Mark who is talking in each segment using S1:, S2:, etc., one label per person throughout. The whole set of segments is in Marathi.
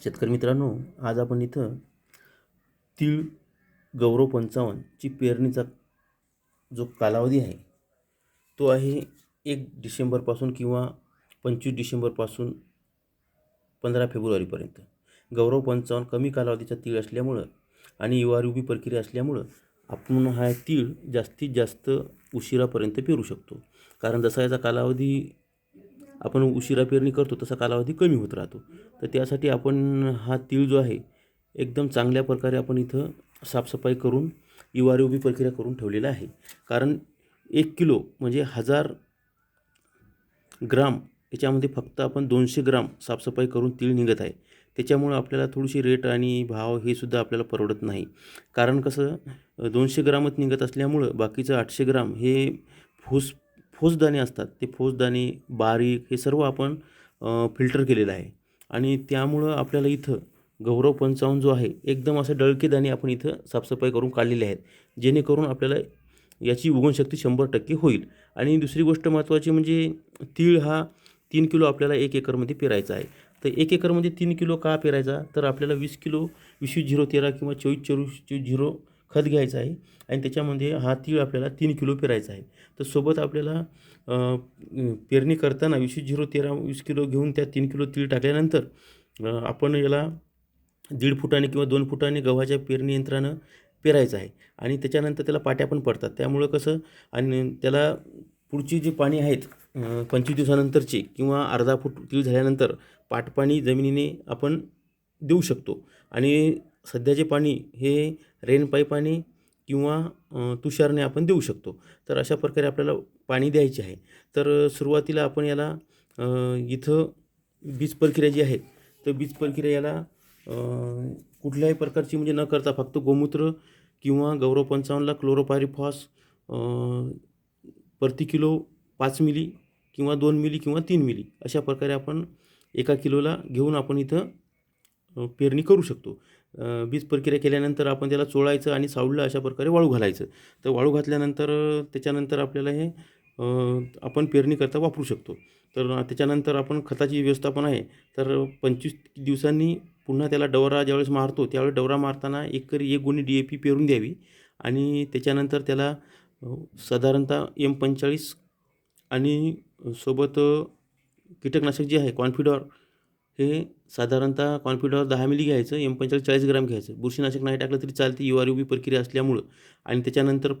S1: शेतकरी मित्रांनो आज आपण इथं तीळ गौरव पंचावन्नची पेरणीचा जो कालावधी आहे तो आहे एक डिसेंबरपासून किंवा पंचवीस डिसेंबरपासून पंधरा फेब्रुवारीपर्यंत. गौरव पंचावन्न कमी कालावधीचा तीळ असल्यामुळं आणि युवा उभी प्रक्रिया असल्यामुळं आपण हा तीळ जास्तीत जास्त उशिरापर्यंत पेरू शकतो. कारण जसा याचा कालावधी आपण उशिरा पेरणी करतो तसा कालावधी कमी होत राहतो. तर त्यासाठी आपण हा तीळ जो आहे एकदम चांगल्या प्रकारे आपण इथं साफसफाई करून इवारी उभी प्रक्रिया करून ठेवलेला आहे. कारण एक किलो म्हणजे हजार ग्राम याच्यामध्ये फक्त आपण दोनशे ग्राम साफसफाई करून तीळ निघत आहे. त्याच्यामुळं आपल्याला थोडीशी रेट आणि भाव हे सुद्धा आपल्याला परवडत नाही. कारण कसं दोनशे ग्रामच निघत असल्यामुळं बाकीचं आठशे ग्राम हे फूस फौजदाणी असतात. ते फौजदाणी बारीक हे सर्व आपण फिल्टर केलेलं आहे. आणि त्यामुळं आपल्याला इथं गौरव पंचावन्न जो आहे एकदम असं डळके दाणे आपण इथं साफसफाई करून काढलेले आहेत. जेणेकरून आपल्याला याची उगणशक्ती शंभर टक्के होईल. आणि दुसरी गोष्ट महत्त्वाची म्हणजे तीळ हा तीन किलो आपल्याला एक एकरमध्ये पेरायचा आहे. तर एक एकरमध्ये तीन किलो का पेरायचा? तर आपल्याला वीस किलो वीस झिरो तेरा किंवा चोवीस चोवीस चोवीस झिरो खत घ्यायचं आहे आणि त्याच्यामध्ये हा तीळ आपल्याला तीन किलो पेरायचा आहे. तर सोबत आपल्याला पेरणी करताना वीस झिरो तेरा वीस किलो घेऊन त्या तीन किलो तीळ टाकल्यानंतर आपण याला दीड फुटाने किंवा दोन फुटाने गव्हाच्या पेरणी यंत्रानं पेरायचं आहे. आणि त्याच्यानंतर त्याला पाट्या पण पडतात. त्यामुळं कसं आणि त्याला पुढची जी पाणी आहेत पंचवीस दिवसानंतरची किंवा अर्धा फूट तीळ झाल्यानंतर पाटपाणी जमिनीने आपण देऊ शकतो. आणि सध्याचे पाणी हे रेन पाईपाने किंवा तुषारने आपण देऊ शकतो. तर अशा प्रकारे आपल्याला पाणी द्यायचे आहे. तर सुरुवातीला आपण याला इथं बीज प्रक्रिया जी आहे तर बीज प्रक्रिया याला कुठल्याही प्रकारची म्हणजे न करता फक्त गोमूत्र किंवा गौरव पंचावन्नला क्लोरोपायरिफॉस प्रति किलो पाच मिली किंवा दोन मिली किंवा तीन मिली अशा प्रकारे आपण एका किलोला घेऊन आपण इथं पेरणी करू शकतो. बीज प्रक्रिया केल्यानंतर आपण त्याला चोळायचं आणि सावळलं अशा प्रकारे वाळू घालायचं. तर वाळू घातल्यानंतर त्याच्यानंतर आपल्याला हे आपण पेरणीकरता वापरू शकतो. तर त्याच्यानंतर आपण खताची व्यवस्थापन आहे. तर पंचवीस दिवसांनी पुन्हा त्याला डवरा ज्यावेळेस मारतो त्यावेळेस डवरा मारताना एकरी एक गुणी डी ए पी पेरून द्यावी. आणि त्याच्यानंतर त्याला साधारणतः एम पंचेचाळीस आणि सोबत कीटकनाशक जे आहे कॉन्फिडॉर हे साधारणतः कॉन्फिडॉर दहा मिली घ्यायचं एम पंचेचाळीस चाळीस ग्राम घ्यायचं. बुरशीनाशक नाही टाकलं तरी चालते युआर उभी प्रक्रिया असल्यामुळं. आणि त्याच्यानंतर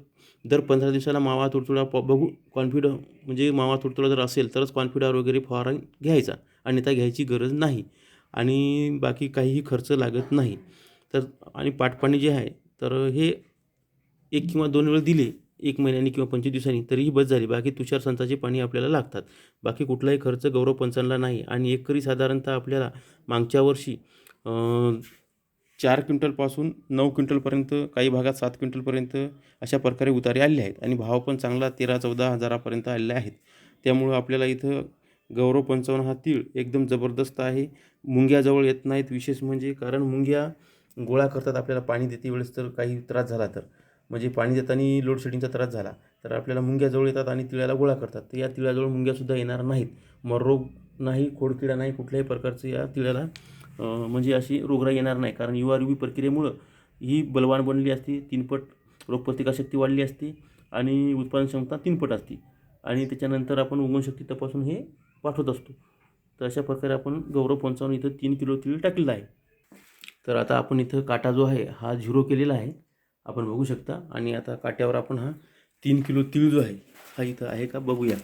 S1: दर पंधरा दिवसाला मावा तुडतुडा पॉ बघू कॉन्फिड म्हणजे मावा तुडतुडा जर असेल तरच कॉन्फिडॉर वगैरे फवारा घ्यायचा. अन्यथा घ्यायची गरज नाही. आणि बाकी काहीही खर्च लागत नाही. तर आणि पाटपाणी जे आहे तर हे एक किंवा दोन वेळ दिले एक महिन्यानी किंवा पंचवीस दिवसांनी तरीही बस झाली. बाकी तुषार संचाचे पाणी आपल्याला लागतात. बाकी कुठलाही खर्च गौरव पंचांना नाही. आणि एकरी साधारणतः आपल्याला मागच्या वर्षी चार क्विंटलपासून नऊ क्विंटलपर्यंत काही भागात सात क्विंटलपर्यंत अशा प्रकारे उतारे आले आहेत. आणि भाव पण चांगला तेरा चौदा हजारापर्यंत आलेले आहेत. त्यामुळं आपल्याला इथं गौरव पंचावन्न हा तीळ एकदम जबरदस्त आहे. मुंग्याजवळ येत नाहीत विशेष म्हणजे कारण मुंग्या गोळा करतात आपल्याला पाणी देते वेळेस तर काही त्रास झाला तर. म्हणजे पाणी देताना लोडशेडिंगचा त्रास झाला तर आपल्याला मुंग्याजवळ येतात आणि तिळ्याला गोळा करतात. तर या तिळाजवळ मुंग्यासुद्धा येणार नाहीत. मग रोग नाही खोडकिडा नाही कुठल्याही प्रकारचं या तिळ्याला म्हणजे अशी रोगराई येणार नाही. कारण युवा रुबी प्रक्रियेमुळं ही बलवान बनली असती तीनपट रोगप्रतिकारशक्ती वाढली असती आणि उत्पादन क्षमता तीनपट असती. आणि त्याच्यानंतर आपण उगवणशक्ती तपासून हे पाठवत असतो. तर अशा प्रकारे आपण गौरव पंचावन्न इथं तीन किलो तीळ टाकलेला आहे. तर आता आपण इथं काटा जो आहे हा झिरो केलेला आहे. आपण बघू शकता. आणि आता काट्यावर आपण हा तीन किलो तीळ जो आहे हा इथं आहे का? बघूया.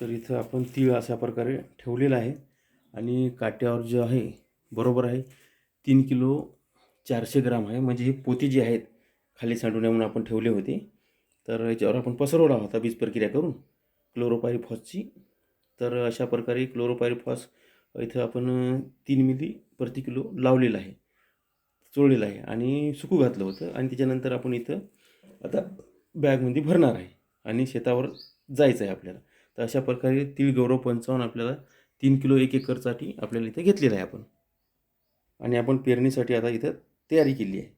S1: तर इथं आपण तीळ अशा प्रकारे ठेवलेला आहे. आणि काट्यावर जे आहे बरोबर आहे तीन किलो चारशे ग्राम आहे. म्हणजे हे पोती जे आहेत खाली सांडून म्हणून आपण ठेवले होते. तर याच्यावर आपण पसरवला होता बीज प्रक्रिया करून. क्लोरोपायरिफॉसची तर अशा प्रकारे क्लोरोपायरिफॉस इथं आपण तीन मिली प्रति किलो लावलेलं आहे. चोळलेलं आहे आणि सुकू घातलं होतं आणि त्याच्यानंतर आपण इथं आता बॅगमध्ये भरणार आहे आणि शेतावर जायचं आहे आपल्याला. तर अशा प्रकारे तीळ गौरव पंचावन्न आपल्याला तीन किलो एक एकरसाठी आपल्याला इथं घेतलेलं आहे आपण. आणि आपण पेरणीसाठी आता इथं तयारी केली आहे.